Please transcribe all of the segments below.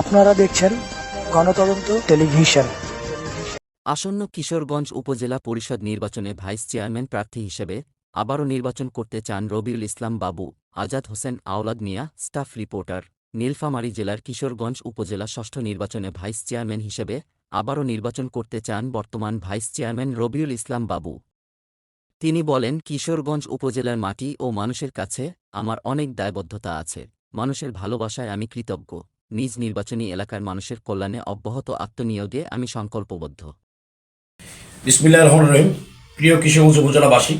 আপনারা দেখছেন গণতদন্ত টেলিভিশন। আসন্ন কিশোরগঞ্জ উপজেলা পরিষদ নির্বাচনে ভাইস চেয়ারম্যান প্রার্থী হিসেবে আবারও নির্বাচন করতে চান রবিউল ইসলাম বাবু, আজাদ হোসেন আওলাদ মিয়া, স্টাফ রিপোর্টার। নীলফামারী জেলার কিশোরগঞ্জ উপজেলা ষষ্ঠ নির্বাচনে ভাইস চেয়ারম্যান হিসেবে আবারও নির্বাচন করতে চান বর্তমান ভাইস চেয়ারম্যান রবিউল ইসলাম বাবু। তিনি বলেন, কিশোরগঞ্জ উপজেলার মাটি ও মানুষের কাছে আমার অনেক দায়বদ্ধতা আছে। মানুষের ভালোবাসায় আমি কৃতজ্ঞ। নিজ নির্বাচনী এলাকার মানুষের কল্যাণে অব্যাহত আত্মনিয়োগে আমি সংকল্পবদ্ধ। বিসমিল্লাহ রহমান রহিম। প্রিয় কৃষিগঞ্জ উপজেলাবাসী,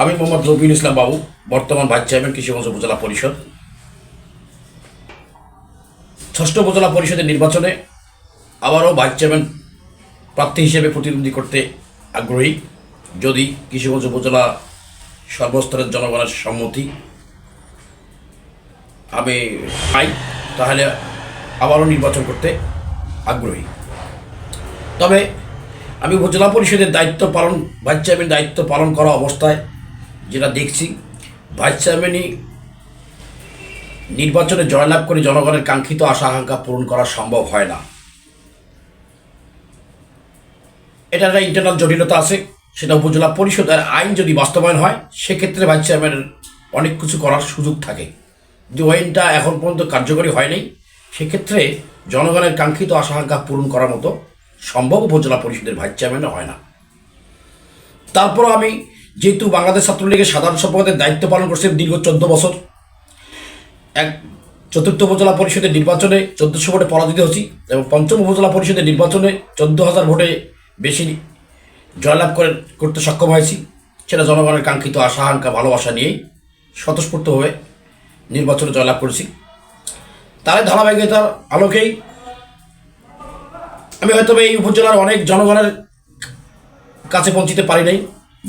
আমি মোহাম্মদ রবিউল ইসলাম বাবু, বর্তমান ভাইস চেয়ারম্যান কৃষিগঞ্জ উপজেলা পরিষদ। ষষ্ঠ উপজেলা পরিষদের নির্বাচনে আবারও ভাইস চেয়ারম্যান প্রার্থী হিসেবে প্রতিদ্বন্দ্বী করতে আগ্রহী। যদি কৃষিগঞ্জ উপজেলা সর্বস্তরের জনগণের সম্মতি আমি পাই তাহলে আবারও নির্বাচন করতে আগ্রহী। তবে আমি উপজেলা পরিষদের দায়িত্ব পালন, ভাইস চেয়ারম্যান দায়িত্ব পালন করা অবস্থায় যেটা দেখছি, ভাইস চেয়ারম্যানই নির্বাচনে জয়লাভ করে জনগণের কাঙ্ক্ষিত আশা আকাঙ্ক্ষা পূরণ করা সম্ভব হয় না। এটা একটা ইন্টারনাল জটিলতা আছে, সেটা উপজেলা পরিষদের আইন যদি বাস্তবায়ন হয়, সেক্ষেত্রে ভাইস চেয়ারম্যানের অনেক কিছু করার সুযোগ থাকে। যে আইনটা এখন পর্যন্ত কার্যকরী হয়নি, সেক্ষেত্রে জনগণের কাঙ্ক্ষিত আশা পূরণ করার মতো সম্ভব উপজেলা পরিষদের ভাইস চেয়ারম্যানও হয় না। তারপরও আমি যেহেতু বাংলাদেশ ছাত্রলীগের সাধারণ সম্পাদকের দায়িত্ব পালন করছি দীর্ঘ চোদ্দ বছর, এক চতুর্থ উপজেলা পরিষদের নির্বাচনে চোদ্দশো ভোটে পরাজিত হয়েছি এবং পঞ্চম উপজেলা পরিষদের নির্বাচনে চোদ্দ হাজার ভোটে বেশি জয়লাভ করে, করতে সক্ষম হয়েছি। সেটা জনগণের কাঙ্ক্ষিত আশা আকাঙ্ক্ষা ভালোবাসা নিয়েই স্বতঃস্ফূর্তভাবে নির্বাচনে জয়লাভ করেছি। তার ধারাবাহিকতার আলোকেই আমি হয়তো এই উপজেলার অনেক জনগণের কাছে পৌঁছিতে পারি নাই।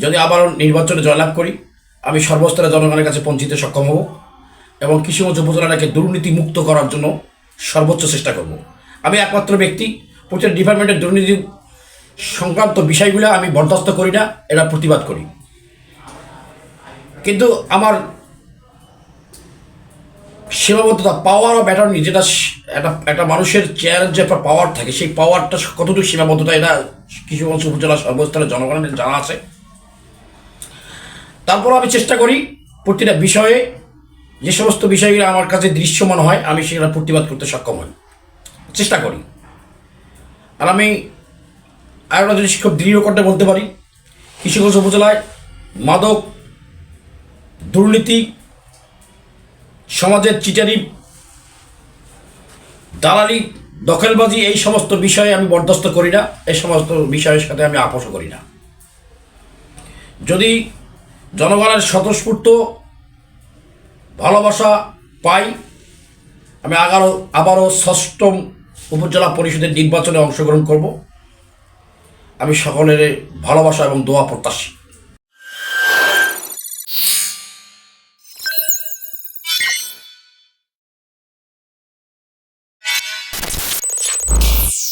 যদি আবার নির্বাচনে জয়লাভ করি, আমি সর্বস্তরে জনগণের কাছে পৌঁছিতে সক্ষম হব এবং কৃষিগঞ্জ উপজেলাটাকে দুর্নীতি মুক্ত করার জন্য সর্বোচ্চ চেষ্টা করব। আমি একমাত্র ব্যক্তি, প্রতিটা ডিপার্টমেন্টের দুর্নীতি সংক্রান্ত বিষয়গুলো আমি বরদাস্ত করি না, এটা প্রতিবাদ করি। কিন্তু আমার সীমাবদ্ধতা পাওয়ার অফ অ্যাটর্নি যেটা একটা একটা মানুষের চেয়ারের যে একটা পাওয়ার থাকে, সেই পাওয়ারটা কতটুকু সীমাবদ্ধতা, এটা কিশোরগঞ্জ উপজেলা সর্বস্তরের জনগণের জানা আছে। তারপর আমি চেষ্টা করি প্রতিটা বিষয়ে, যে সমস্ত বিষয়গুলো আমার কাছে দৃশ্যমান হয়, আমি সেগুলো প্রতিবাদ করতে সক্ষম হই। চেষ্টা করি। আর আমি আর একটা জিনিস খুব দৃঢ় করতে বলতে পারি কিশোরগঞ্জ উপজেলায় মাদক, দুর্নীতি সমাজের চিটারি, দালালি, দখলবাজি, এই সমস্ত বিষয়ে আমি বরদাস্ত করি না, এই সমস্ত বিষয়ের সাথে আমি আপোষও করি না। যদি জনগণের স্বতঃস্ফূর্ত ভালোবাসা পাই, আমি আগারও আবারও ষষ্ঠম উপজেলা পরিষদের নির্বাচনে অংশগ্রহণ করব। আমি সকলের ভালোবাসা এবং দোয়া প্রত্যাশী।